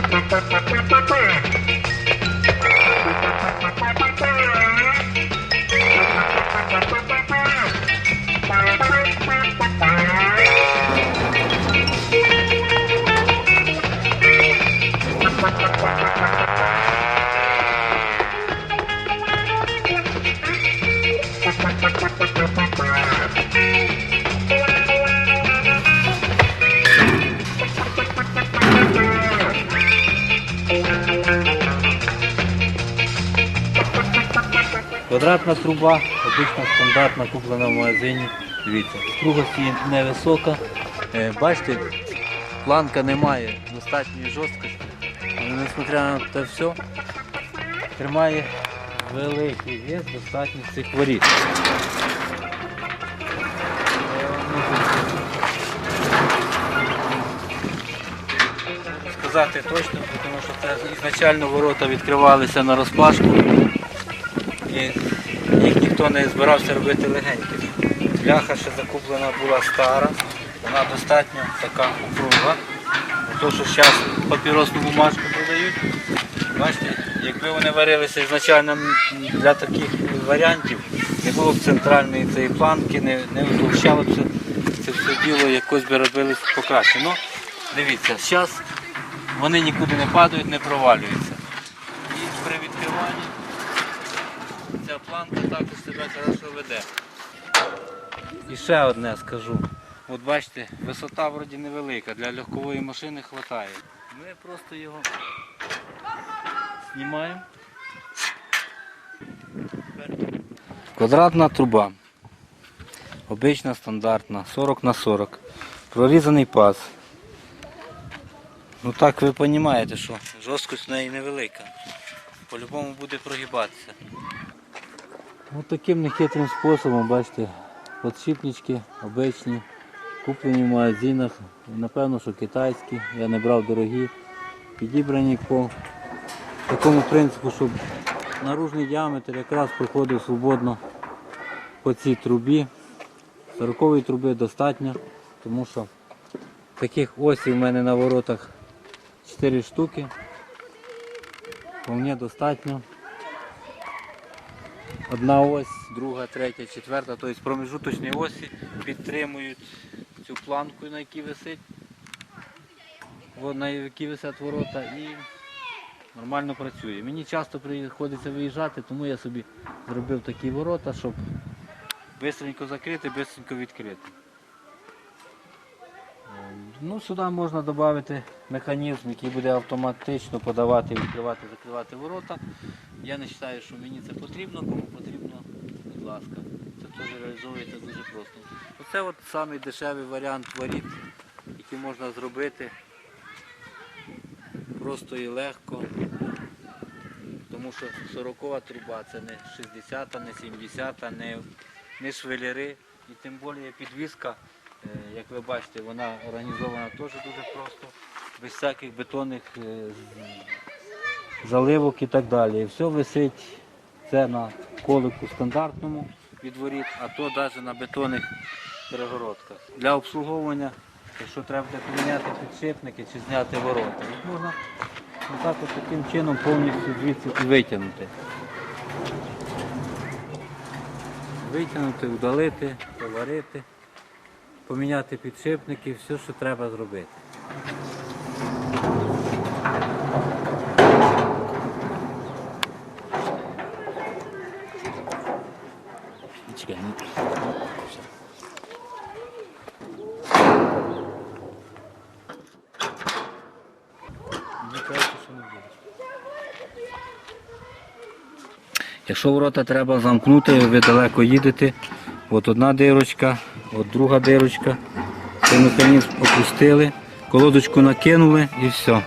Thank you. Квадратна труба, обична стандартна, куплена в магазині. Дивіться, стругості невисока. Е, Бачите, планка не має достатньої жорсткості. Несмотря на те все, тримає великий вес, достатньо цих воріт. Сказати точно, тому що це ізначально ворота відкривалися на розпашку. І їх ніхто не збирався робити легенькими. Бляха ще закуплена була стара, вона достатньо така округла. То, що зараз папіросну бумажку продають. Бачите, якби вони варилися ізначально для таких варіантів, не було б центральної цієї планки, не, не вилучало б це, це все діло, якось би робилось покраще. Ну, дивіться, зараз вони нікуди не падають, не провалюються. Планка також себе хорошо веде. І ще одне скажу. От бачите, висота вроді невелика, для легкової машини вистачає. Ми просто його знімаємо. Квадратна труба. Обична стандартна, 40 на 40. Прорізаний паз. Ну так ви розумієте, що жорсткость в неї невелика. По-любому буде прогибатися. Ось таким нехитрим способом, бачите, подшипнички обичні, куплені в магазинах, напевно, що китайські, я не брав дорогі, підібрані по такому принципу, щоб наружний діаметр якраз проходив свободно по цій трубі. 40 труби достатньо, тому що таких осів в мене на воротах 4 штуки. Вполне достатньо. Одна ось, друга, третя, четверта, тобто промежуточні осі підтримують цю планку, на якій висить, на якій висять ворота і нормально працює. Мені часто приходиться виїжджати, тому я собі зробив такі ворота, щоб швидко закрити, швидко відкрити. Ну, сюди можна додати механізм, який буде автоматично подавати, відкривати, закривати ворота. Я не вважаю, що мені це потрібно, кому потрібно, будь ласка. Це теж реалізовується дуже просто. Оце от самий дешевий варіант воріт, який можна зробити просто і легко. Тому що 40 труба це не 60, не 70, не, не швеллери. І тим більше підвіска, е, як ви бачите, вона організована теж дуже просто, без всяких бетонних е, заливок і так далі. Все висить це на колику стандартному від воріт, а то навіть на бетонних перегородках. Для обслуговування, якщо треба поміняти підшипники чи зняти ворота, можна отак от таким чином повністю звідси витягнути. Витягнути, удалити, поварити, поміняти підшипники, все, що треба зробити. Ну. Якщо ворота треба замкнути, ви далеко їдете. От одна дирочка, от друга дирочка. Цей механізм опустили, колодочку накинули і все.